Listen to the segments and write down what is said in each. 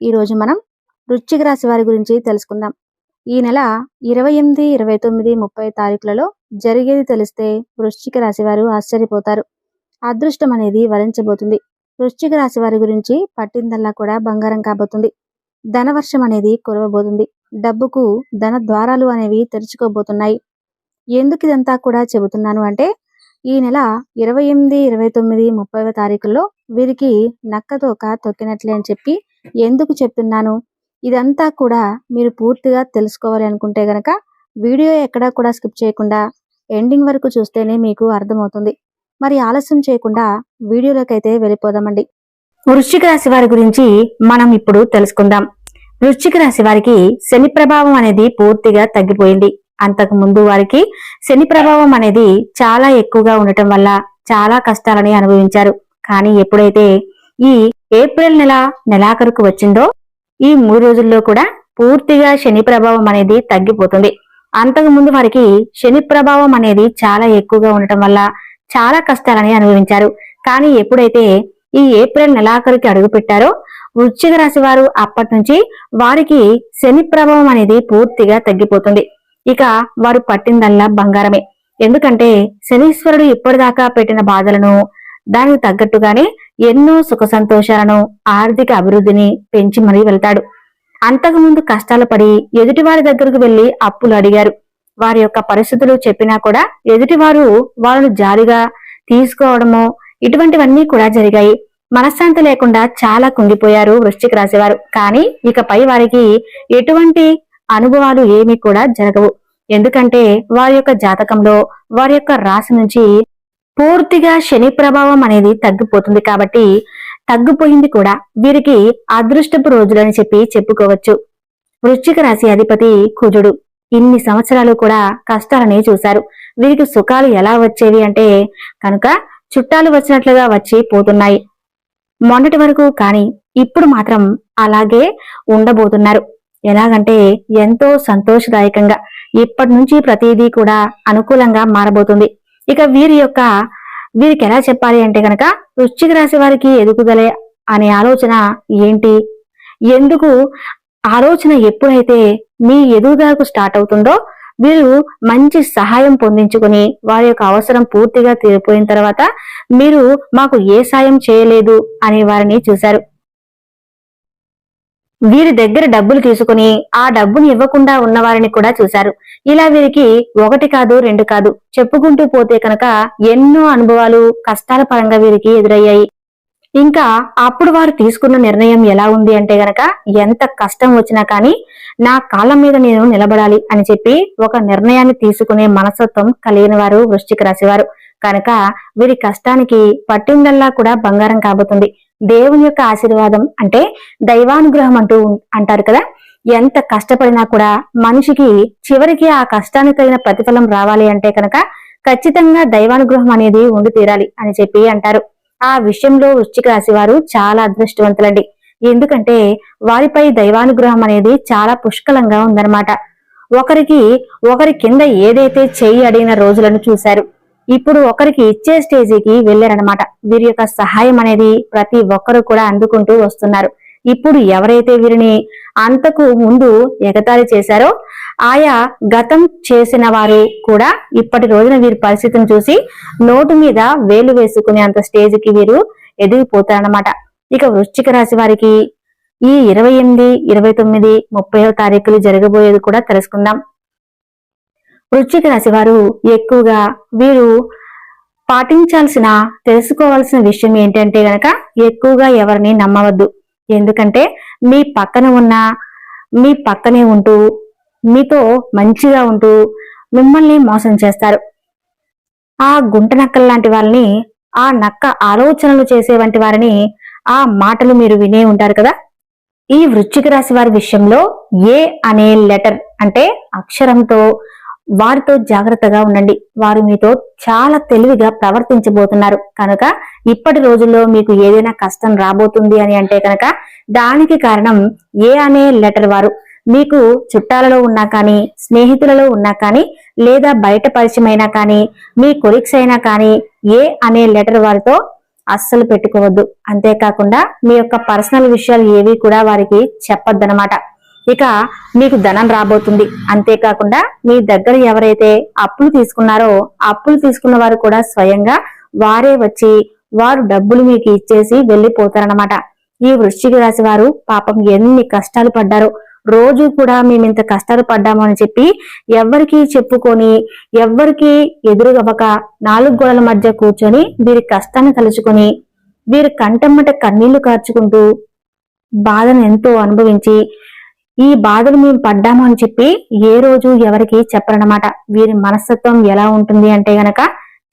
ఈరోజు మనం వృశ్చిక రాశి వారి గురించి తెలుసుకుందాం. ఈ నెల ఇరవై ఎనిమిది ఇరవై తొమ్మిది ముప్పై తారీఖులలో జరిగేది తెలిస్తే వృశ్చిక రాశి వారు ఆశ్చర్యపోతారు. అదృష్టం అనేది వరించబోతుంది. వృశ్చిక రాశి వారి గురించి పట్టిందల్లా కూడా బంగారం కాబోతుంది. ధనవర్షం అనేది కురవబోతుంది. డబ్బుకు ధన ద్వారాలు అనేవి తెరుచుకోబోతున్నాయి. ఎందుకు ఇదంతా కూడా చెబుతున్నాను అంటే ఈ నెల ఇరవై ఎనిమిది ఇరవై తొమ్మిది ముప్పైవ తారీఖుల్లో వీరికి నక్కతోక తొక్కినట్లే అని చెప్పి ఎందుకు చెప్తున్నాను? ఇదంతా కూడా మీరు పూర్తిగా తెలుసుకోవాలి అనుకుంటే గనక వీడియో ఎక్కడా కూడా స్కిప్ చేయకుండా ఎండింగ్ వరకు చూస్తేనే మీకు అర్థమవుతుంది. మరి ఆలస్యం చేయకుండా వీడియోలోకైతే వెళ్ళిపోదామండి. వృశ్చిక రాశి వారి గురించి మనం ఇప్పుడు తెలుసుకుందాం. వృశ్చిక రాశి వారికి శని ప్రభావం అనేది పూర్తిగా తగ్గిపోయింది. అంతకు ముందు వారికి శని ప్రభావం అనేది చాలా ఎక్కువగా ఉండటం వల్ల చాలా కష్టాలని అనుభవించారు. కానీ ఎప్పుడైతే ఈ ఏప్రిల్ నెల నెలాఖరుకు వచ్చిందో ఈ మూడు రోజుల్లో కూడా పూర్తిగా శని ప్రభావం అనేది తగ్గిపోతుంది. అంతకు ముందు వారికి శని ప్రభావం అనేది చాలా ఎక్కువగా ఉండటం వల్ల చాలా కష్టాలని అనుభవించారు. కానీ ఎప్పుడైతే ఈ ఏప్రిల్ నెలాఖరుకి అడుగు పెట్టారో వృశ్చిక రాశి వారు అప్పటి నుంచి వారికి శని ప్రభావం అనేది పూర్తిగా తగ్గిపోతుంది. ఇక వారు పట్టిందల్లా బంగారమే. ఎందుకంటే శనీశ్వరుడు ఇప్పటిదాకా పెట్టిన బాధలను దానికి తగ్గట్టుగానే ఎన్నో సుఖ సంతోషాలను ఆర్థిక అభివృద్ధిని పెంచి మరీ వెళ్తాడు. అంతకుముందు కష్టాలు పడి ఎదుటివారి దగ్గరకు వెళ్ళి అప్పులు అడిగారు. వారి యొక్క పరిస్థితులు చెప్పినా కూడా ఎదుటివారు వాళ్ళను జాలిగా తీసుకోవడము ఇటువంటివన్నీ కూడా జరిగాయి. మనశ్శాంతి లేకుండా చాలా కుంగిపోయారు వృశ్చిక రాశివారు. కానీ ఇకపై వారికి ఎటువంటి అనుభవాలు ఏమీ కూడా జరగవు. ఎందుకంటే వారి యొక్క జాతకంలో వారి యొక్క రాశి నుంచి పూర్తిగా శని ప్రభావం అనేది తగ్గిపోతుంది కాబట్టి తగ్గిపోయింది కూడా వీరికి అదృష్టపు రోజులని చెప్పి చెప్పుకోవచ్చు. వృశ్చిక రాశి అధిపతి కుజుడు ఇన్ని సంవత్సరాలు కూడా కష్టాలని చూశారు. వీరికి సుఖాలు ఎలా వచ్చేవి అంటే కనుక చుట్టాలు వచ్చినట్లుగా వచ్చి పోతున్నాయి. మొన్నటి వరకు కానీ ఇప్పుడు మాత్రం అలాగే ఉండబోతున్నారు. ఎలాగంటే ఎంతో సంతోషదాయకంగా ఇప్పటి నుంచి ప్రతిదీ కూడా అనుకూలంగా మారబోతుంది. ఇక వీరి యొక్క వీరికి ఎలా చెప్పాలి అంటే కనుక వృశ్చిక రాశి వారికి ఎదుగుదలే అనే ఆలోచన ఏంటి? ఎందుకు? ఆలోచన ఎప్పుడైతే మీ ఎదుగుదలకు స్టార్ట్ అవుతుందో వీరు మంచి సహాయం పొందించుకుని వారి యొక్క అవసరం పూర్తిగా తీరిపోయిన తర్వాత మీరు మాకు ఏ సాయం చేయలేదు అనే వారిని చూశారు. వీరి దగ్గర డబ్బులు తీసుకుని ఆ డబ్బుని ఇవ్వకుండా ఉన్న వారిని కూడా చూశారు. ఇలా వీరికి ఒకటి కాదు రెండు కాదు. చెప్పుకుంటూ పోతే కనుక ఎన్నో అనుభవాలు కష్టాల పరంగా వీరికి ఎదురయ్యాయి. ఇంకా అప్పుడు వారు తీసుకున్న నిర్ణయం ఎలా ఉంది అంటే గనక ఎంత కష్టం వచ్చినా కానీ నా కాళ్ళ మీద నేను నిలబడాలి అని చెప్పి ఒక నిర్ణయాన్ని తీసుకునే మనస్తత్వం కలిగిన వారు వృశ్చిక రాశివారు. కనుక వీరి కష్టానికి పట్టిందల్లా కూడా బంగారం కాబోతుంది. దేవుని యొక్క ఆశీర్వాదం అంటే దైవానుగ్రహం అంటూ అంటారు కదా. ఎంత కష్టపడినా కూడా మనిషికి చివరికి ఆ కష్టానికి తగిన ప్రతిఫలం రావాలి అంటే కనుక ఖచ్చితంగా దైవానుగ్రహం అనేది ఉండి తీరాలి అని చెప్పి అంటారు. ఆ విషయంలో వృశ్చిక రాశి వారు చాలా అదృష్టవంతులండి. ఎందుకంటే వారిపై దైవానుగ్రహం అనేది చాలా పుష్కలంగా ఉందన్నమాట. ఒకరికి ఒకరి కింద ఏదైతే చేయి అడిగిన రోజులను చూశారు. ఇప్పుడు ఒకరికి ఇచ్చే స్టేజీకి వెళ్ళారనమాట వీరి యొక్క సహాయం అనేది ప్రతి ఒక్కరు కూడా అందుకుంటూ వస్తున్నారు. ఇప్పుడు ఎవరైతే వీరిని అంతకు ముందు ఎగతాళి చేశారో ఆయా గతం చేసిన వారు కూడా ఇప్పటి రోజున వీరి పరిస్థితిని చూసి నోటు మీద వేలు వేసుకునే అంత స్టేజ్కి వీరు ఎదిగిపోతారనమాట ఇక వృశ్చిక రాశి వారికి ఈ ఇరవై ఎనిమిది ఇరవై తొమ్మిది ముప్పైవ తారీఖులు జరగబోయేది కూడా తెలుసుకుందాం. వృశ్చిక రాశి వారు ఎక్కువగా వీరు పాటించాల్సిన తెలుసుకోవాల్సిన విషయం ఏంటంటే గనక ఎక్కువగా ఎవరిని నమ్మవద్దు. ఎందుకంటే మీ పక్కన ఉన్న మీ పక్కనే ఉంటూ మీతో మంచిగా ఉంటూ మిమ్మల్ని మోసం చేస్తారు. ఆ గుంట నక్కల లాంటి వాళ్ళని ఆ నక్క ఆలోచనలు చేసే వంటి వారిని ఆ మాటలు మీరు వినే ఉంటారు కదా? ఈ వృశ్చిక రాశి వారి విషయంలో ఏ అనే లెటర్ అంటే అక్షరంతో వారితో జాగ్రత్తగా ఉండండి. వారు మీతో చాలా తెలివిగా ప్రవర్తించబోతున్నారు. కనుక ఇప్పటి రోజుల్లో మీకు ఏదైనా కష్టం రాబోతుంది అని అంటే కనుక దానికి కారణం ఏ అనే లెటర్ వారు. మీకు చుట్టాలలో ఉన్నా కానీ స్నేహితులలో ఉన్నా కానీ లేదా బయట పరిచయమైనా కానీ మీ కొలిక్స్ అయినా కానీ ఏ అనే లెటర్ వారితో అస్సలు పెట్టుకోవద్దు. అంతేకాకుండా మీ యొక్క పర్సనల్ విషయాలు ఏవి కూడా వారికి చెప్పొద్దనమాట ఇక మీకు ధనం రాబోతుంది. అంతేకాకుండా మీ దగ్గర ఎవరైతే అప్పులు తీసుకున్నారో అప్పులు తీసుకున్న వారు కూడా స్వయంగా వారే వచ్చి వారు డబ్బులు మీకు ఇచ్చేసి వెళ్ళిపోతారనమాట ఈ వృశ్చిక రాశి వారు పాపం ఎన్ని కష్టాలు పడ్డారో రోజు కూడా మేము ఇంత కష్టాలు పడ్డాము అని చెప్పి ఎవ్వరికి చెప్పుకొని ఎవ్వరికి ఎదురుగవ్వక నాలుగు గోడల మధ్య కూర్చొని వీరి కష్టాన్ని తలుచుకొని వీరి కంటమ్మట కన్నీళ్ళు కార్చుకుంటూ బాధను ఎంతో అనుభవించి ఈ బాధలు మేము పడ్డాము అని చెప్పి ఏ రోజు ఎవరికి చెప్పరనమాట వీరి మనస్తత్వం ఎలా ఉంటుంది అంటే గనక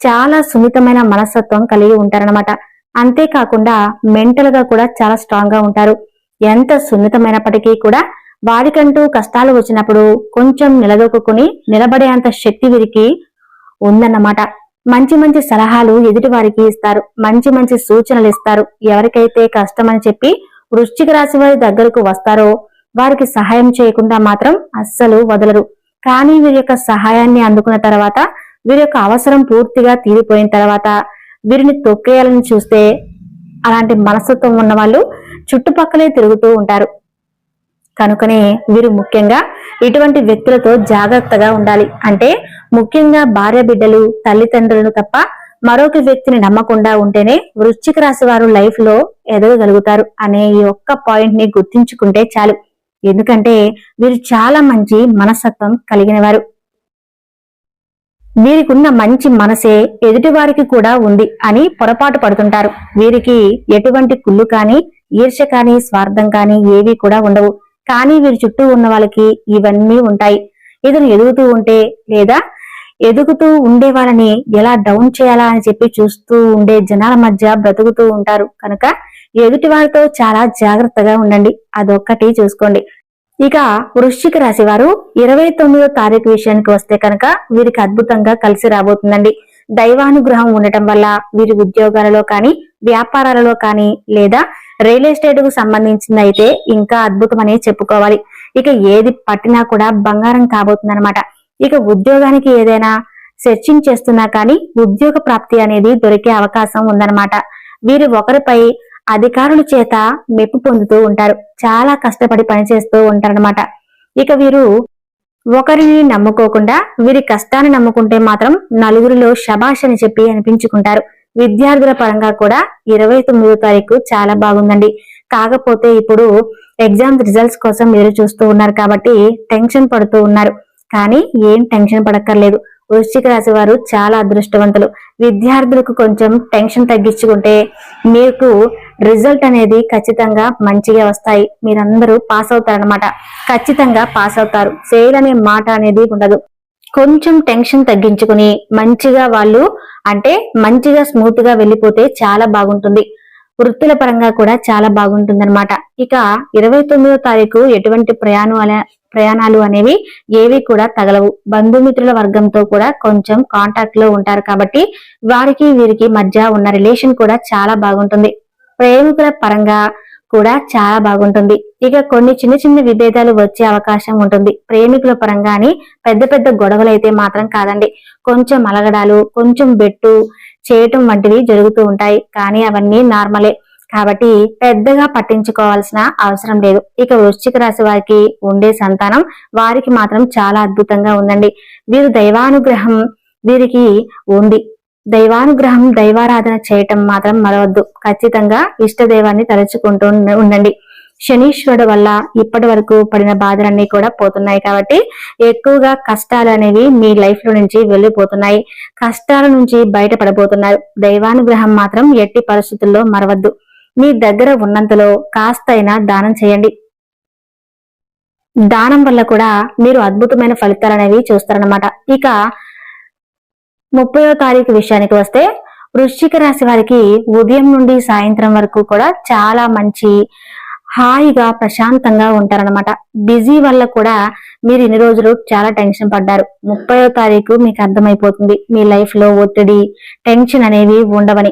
చాలా సున్నితమైన మనస్తత్వం కలిగి ఉంటారనమాట అంతేకాకుండా మెంటల్గా కూడా చాలా స్ట్రాంగ్గా ఉంటారు. ఎంత సున్నితమైనప్పటికీ కూడా వారికంటూ కష్టాలు వచ్చినప్పుడు కొంచెం నిలదొక్కుని నిలబడేంత శక్తి వీరికి ఉందన్నమాట. మంచి మంచి సలహాలు ఎదుటి వారికి ఇస్తారు. మంచి మంచి సూచనలు ఇస్తారు. ఎవరికైతే కష్టం అని చెప్పి వృశ్చిక రాశి వారి దగ్గరకు వస్తారో వారికి సహాయం చేయకుండా మాత్రం అస్సలు వదలరు. కానీ వీరి యొక్క సహాయాన్ని అందుకున్న తర్వాత వీరి యొక్క అవసరం పూర్తిగా తీరిపోయిన తర్వాత వీరిని తొక్కేయాలని చూస్తే అలాంటి మనస్తత్వం ఉన్న వాళ్ళు చుట్టుపక్కలే తిరుగుతూ ఉంటారు. కనుకనే వీరు ముఖ్యంగా ఇటువంటి వ్యక్తులతో జాగ్రత్తగా ఉండాలి. అంటే ముఖ్యంగా భార్య బిడ్డలు తల్లిదండ్రులను తప్ప మరొక వ్యక్తిని నమ్మకుండా ఉంటేనే వృశ్చిక రాశి వారు లైఫ్లో ఎదగగలుగుతారు అనే ఈ ఒక్క పాయింట్ని గుర్తించుకుంటే చాలు. ఎందుకంటే వీరు చాలా మంచి మనస్తత్వం కలిగిన వారు వీరికున్న మంచి మనసే ఎదుటివారికి కూడా ఉంది అని పొరపాటు పడుతుంటారు. వీరికి ఎటువంటి కుళ్ళు కానీ ఈర్ష కానీ స్వార్థం కానీ ఏవి కూడా ఉండవు. కానీ వీరి చుట్టూ ఉన్న వాళ్ళకి ఇవన్నీ ఉంటాయి. ఇతను ఎదుగుతూ ఉంటే లేదా ఎదుగుతూ ఉండే వాళ్ళని ఎలా డౌన్ చేయాలా అని చెప్పి చూస్తూ ఉండే జనాల మధ్య బ్రతుకుతూ ఉంటారు. కనుక ఎదుటి వారితో చాలా జాగ్రత్తగా ఉండండి. అదొక్కటి చూసుకోండి. ఇక వృశ్చిక రాశి వారు ఇరవై తొమ్మిదో తారీఖు విషయానికి వస్తే కనుక వీరికి అద్భుతంగా కలిసి రాబోతుందండి. దైవానుగ్రహం ఉండటం వల్ల వీరి ఉద్యోగాలలో కానీ వ్యాపారాలలో కానీ లేదా రియల్ ఎస్టేట్కు సంబంధించింది అయితే ఇంకా అద్భుతం అనే చెప్పుకోవాలి. ఇక ఏది పట్టినా కూడా బంగారం కాబోతుందన్నమాట. ఇక ఉద్యోగానికి ఏదైనా సెర్చింగ్ చేస్తున్నా కానీ ఉద్యోగ ప్రాప్తి అనేది దొరికే అవకాశం ఉందన్నమాట. వీరు ఒకరిపై అధికారుల చేత మెప్పు పొందుతూ ఉంటారు. చాలా కష్టపడి పనిచేస్తూ ఉంటారనమాట ఇక వీరు ఒకరిని నమ్ముకోకుండా వీరి కష్టాన్ని నమ్ముకుంటే మాత్రం నలుగురిలో శబాష్ అని చెప్పి అనిపించుకుంటారు. విద్యార్థుల పరంగా కూడా ఇరవై తొమ్మిదో తారీఖు చాలా బాగుందండి. కాకపోతే ఇప్పుడు ఎగ్జామ్ రిజల్ట్స్ కోసం మీరు చూస్తూ ఉన్నారు కాబట్టి టెన్షన్ పడుతూ ఉన్నారు. కానీ ఏం టెన్షన్ పడక్కర్లేదు. వృశ్చిక రాశి వారు చాలా అదృష్టవంతులు. విద్యార్థులకు కొంచెం టెన్షన్ తగ్గించుకుంటే మీకు రిజల్ట్ అనేది ఖచ్చితంగా మంచిగా వస్తాయి. మీరందరూ పాస్ అవుతారనమాట ఖచ్చితంగా పాస్ అవుతారు. ఫెయిల్ అనే మాట అనేది ఉండదు. కొంచెం టెన్షన్ తగ్గించుకుని మంచిగా వాళ్ళు అంటే మంచిగా స్మూత్గా వెళ్ళిపోతే చాలా బాగుంటుంది. వృత్తుల పరంగా కూడా చాలా బాగుంటుందన్నమాట. ఇక ఇరవై తొమ్మిదో తారీఖు ఎటువంటి ప్రయాణం ప్రయాణాలు అనేవి ఏవి కూడా తగలవు. బంధుమిత్రుల వర్గంతో కూడా కొంచెం కాంటాక్ట్లో ఉంటారు కాబట్టి వారికి వీరికి మధ్య ఉన్న రిలేషన్ కూడా చాలా బాగుంటుంది. ప్రేమికుల పరంగా కూడా చాలా బాగుంటుంది. ఇక కొన్ని చిన్న చిన్న విభేదాలు వచ్చే అవకాశం ఉంటుంది. ప్రేమికుల పరంగాని పెద్ద పెద్ద గొడవలు అయితే మాత్రం కాదండి. కొంచెం అలగడాలు కొంచెం బెట్టు చేయటం వంటివి జరుగుతూ ఉంటాయి. కానీ అవన్నీ నార్మలే. కాబట్టి పెద్దగా పట్టించుకోవాల్సిన అవసరం లేదు. ఇక వృశ్చిక రాశి వారికి ఉండే సంతానం వారికి మాత్రం చాలా అద్భుతంగా ఉందండి. వీరు దైవానుగ్రహం వీరికి ఉంది. దైవానుగ్రహం దైవారాధన చేయటం మాత్రం మరవద్దు. ఖచ్చితంగా ఇష్ట దైవాన్ని తలుచుకుంటూ ఉండండి. శనీశ్వరుడు వల్ల ఇప్పటి వరకు పడిన బాధలన్నీ కూడా పోతున్నాయి కాబట్టి ఎక్కువగా కష్టాలు అనేవి మీ లైఫ్లో నుంచి వెళ్ళిపోతున్నాయి. కష్టాల నుంచి బయటపడబోతున్నారు. దైవానుగ్రహం మాత్రం ఎట్టి పరిస్థితుల్లో మరవద్దు. మీ దగ్గర ఉన్నంతలో కాస్తైనా దానం చేయండి. దానం వల్ల కూడా మీరు అద్భుతమైన ఫలితాలు అనేవి చూస్తారనమాట ఇక ముప్పయో తారీఖు విషయానికి వస్తే వృశ్చిక రాశి వారికి ఉదయం నుండి సాయంత్రం వరకు కూడా చాలా మంచి హాయిగా ప్రశాంతంగా ఉంటారనమాట బిజీ వల్ల కూడా మీరు ఇన్ని రోజులు చాలా టెన్షన్ పడ్డారు. ముప్పయో తారీఖు మీకు అర్థమైపోతుంది. మీ లైఫ్లో ఒత్తిడి టెన్షన్ అనేవి ఉండవని.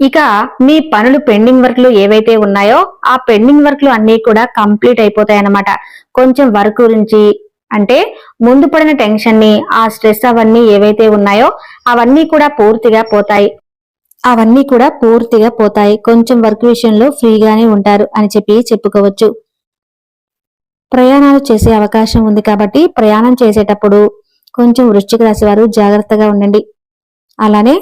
ఇక మీ పనులు పెండింగ్ వర్క్లు ఏవైతే ఉన్నాయో ఆ పెండింగ్ వర్క్లు అన్ని కూడా కంప్లీట్ అయిపోతాయి అన్నమాట కొంచెం వర్క్ గురించి అంటే ముందు పడిన టెన్షన్ని ఆ స్ట్రెస్ అవన్నీ ఏవైతే ఉన్నాయో అవన్నీ కూడా పూర్తిగా పోతాయి. అవన్నీ కూడా పూర్తిగా పోతాయి. కొంచెం వర్క్ విషయంలో ఫ్రీగానే ఉంటారు అని చెప్పి చెప్పుకోవచ్చు. ప్రయాణాలు చేసే అవకాశం ఉంది కాబట్టి ప్రయాణం చేసేటప్పుడు కొంచెం వృశ్చిక రాశి వారు జాగ్రత్తగా ఉండండి. అలానే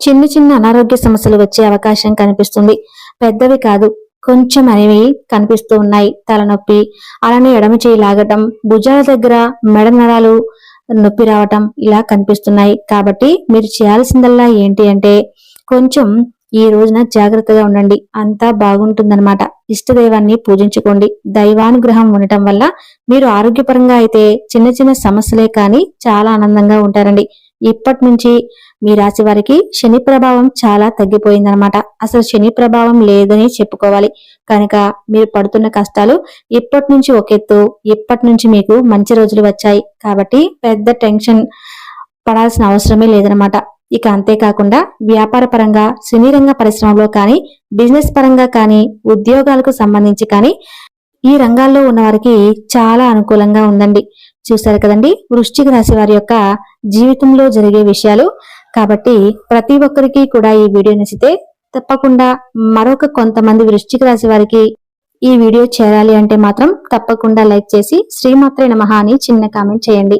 చిన్న చిన్న అనారోగ్య సమస్యలు వచ్చే అవకాశం కనిపిస్తుంది. పెద్దవి కాదు. కొంచెం అనేవి కనిపిస్తూ ఉన్నాయి తలనొప్పి. అలానే ఎడమ చేయి లాగటం భుజాల దగ్గర మెడ నరాలు నొప్పి రావటం ఇలా కనిపిస్తున్నాయి. కాబట్టి మీరు చేయాల్సిందల్లా ఏంటి అంటే కొంచెం ఈ రోజున జాగ్రత్తగా ఉండండి. అంతా బాగుంటుందన్నమాట. ఇష్టదైవాన్ని పూజించుకోండి. దైవానుగ్రహం ఉండటం వల్ల మీరు ఆరోగ్యపరంగా అయితే చిన్న చిన్న సమస్యలే కానీ చాలా ఆనందంగా ఉంటారండి. ఇప్పటి నుంచి మీ రాశి వారికి శని ప్రభావం చాలా తగ్గిపోయిందనమాట అసలు శని ప్రభావం లేదని చెప్పుకోవాలి. కనుక మీరు పడుతున్న కష్టాలు ఇప్పటి నుంచి ఒక ఎత్తు ఇప్పటి నుంచి మీకు మంచి రోజులు వచ్చాయి. కాబట్టి పెద్ద టెన్షన్ పడాల్సిన అవసరమే లేదనమాట ఇక అంతేకాకుండా వ్యాపార పరంగా సినీ రంగ పరిశ్రమలో కానీ బిజినెస్ పరంగా కానీ ఉద్యోగాలకు సంబంధించి కానీ ఈ రంగాల్లో ఉన్న వారికి చాలా అనుకూలంగా ఉందండి. చూశారు కదండి? వృశ్చిక రాశి వారి యొక్క జీవితంలో జరిగే విషయాలు. కాబట్టి ప్రతి ఒక్కరికి కూడా ఈ వీడియో నచ్చితే తప్పకుండా మరొక కొంతమంది వృశ్చిక రాశి వారికి ఈ వీడియో చేరాలి అంటే మాత్రం తప్పకుండా లైక్ చేసి శ్రీమాత్రే నమః అని చిన్న కామెంట్ చేయండి.